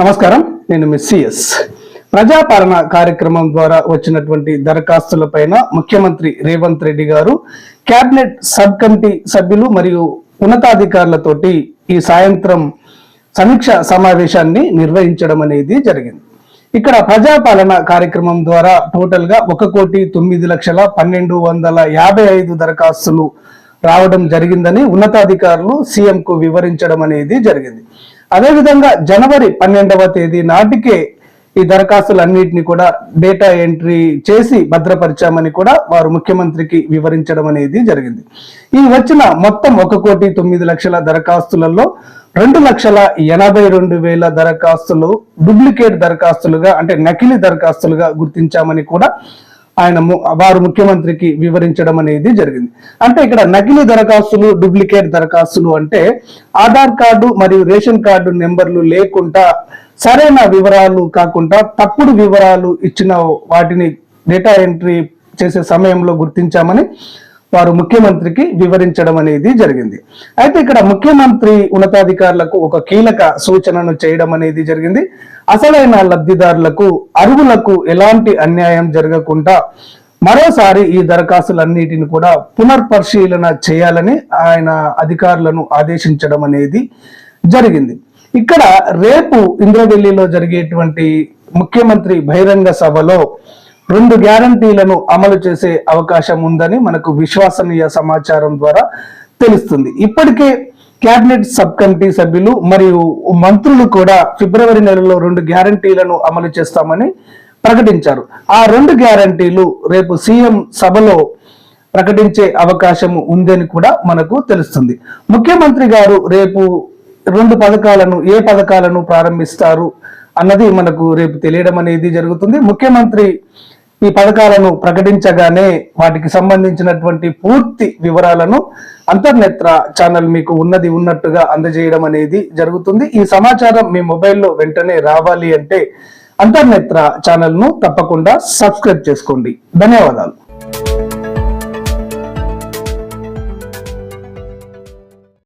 నమస్కారం. నేను మిస్సిఎస్ ప్రజాపాలన కార్యక్రమం ద్వారా వచ్చినటువంటి దరఖాస్తులపైన ముఖ్యమంత్రి రేవంత్ రెడ్డి గారు కేబినెట్ సబ్ కమిటీ సభ్యులు మరియు ఉన్నతాధికారులతోటి ఈ సాయంత్రం సమీక్ష సమావేశాన్ని నిర్వహించడం అనేది జరిగింది. ఇక్కడ ప్రజాపాలన కార్యక్రమం ద్వారా టోటల్గా ఒక కోటి తొమ్మిది లక్షల పన్నెండు వందల యాభై ఐదు దరఖాస్తులు రావడం జరిగిందని ఉన్నతాధికారులు సీఎంకు వివరించడం అనేది జరిగింది. అదేవిధంగా జనవరి పన్నెండవ తేదీ నాటికే ఈ దరఖాస్తులన్నింటినీ కూడా డేటా ఎంట్రీ చేసి భద్రపరిచామని కూడా వారు ముఖ్యమంత్రికి వివరించడం అనేది జరిగింది. ఈ వచ్చిన మొత్తం ఒక కోటి తొమ్మిది లక్షల దరఖాస్తులలో రెండు లక్షల ఎనభై రెండు వేల దరఖాస్తులు డూప్లికేట్ దరఖాస్తులుగా అంటే నకిలీ దరఖాస్తులుగా గుర్తించామని కూడా ఆయన వారు ముఖ్యమంత్రికి వివరించడం అనేది జరిగింది. అంటే ఇక్కడ నకిలీ దరఖాస్తులు డూప్లికేట్ దరఖాస్తులు అంటే ఆధార్ కార్డు మరియు రేషన్ కార్డు నెంబర్లు లేకుండా సరైన వివరాలు కాకుండా తప్పుడు వివరాలు ఇచ్చిన వాటిని డేటా ఎంట్రీ చేసే సమయంలో గుర్తించామని వారు ముఖ్యమంత్రికి వివరించడం అనేది జరిగింది. అయితే ఇక్కడ ముఖ్యమంత్రి ఉన్నతాధికారులకు ఒక కీలక సూచనను చేయడం అనేది జరిగింది. అసలైన లబ్ధిదారులకు అరువులకు ఎలాంటి అన్యాయం జరగకుండా మరోసారి ఈ దరఖాస్తులన్నిటిని కూడా పునర్పరిశీలన చేయాలని ఆయన అధికారులను ఆదేశించడం అనేది జరిగింది. ఇక్కడ రేపు ఇంద్రఢిల్లీలో జరిగేటువంటి ముఖ్యమంత్రి బహిరంగ సభలో రెండు గ్యారంటీలను అమలు చేసే అవకాశం ఉందని మనకు విశ్వసనీయ సమాచారం ద్వారా తెలుస్తుంది. ఇప్పటికే కేబినెట్ సబ్ కమిటీ సభ్యులు మరియు మంత్రులు కూడా ఫిబ్రవరి నెలలో రెండు గ్యారంటీలను అమలు చేస్తామని ప్రకటించారు. ఆ రెండు గ్యారంటీలు రేపు సీఎం సభలో ప్రకటించే అవకాశం ఉందని కూడా మనకు తెలుస్తుంది. ముఖ్యమంత్రి గారు రేపు రెండు పథకాలను ఏ పథకాలను ప్రారంభిస్తారు అన్నది మనకు రేపు తెలియడం అనేది జరుగుతుంది. ముఖ్యమంత్రి ఈ పథకాలను ప్రకటించగానే వాటికి సంబంధించినటువంటి పూర్తి వివరాలను అంతర్నేత్ర ఛానల్ మీకు ఉన్నది ఉన్నట్టుగా అందజేయడం అనేది జరుగుతుంది. ఈ సమాచారం మీ మొబైల్లో వెంటనే రావాలి అంటే అంతర్నేత్ర ఛానల్ను తప్పకుండా సబ్స్క్రైబ్ చేసుకోండి. ధన్యవాదాలు.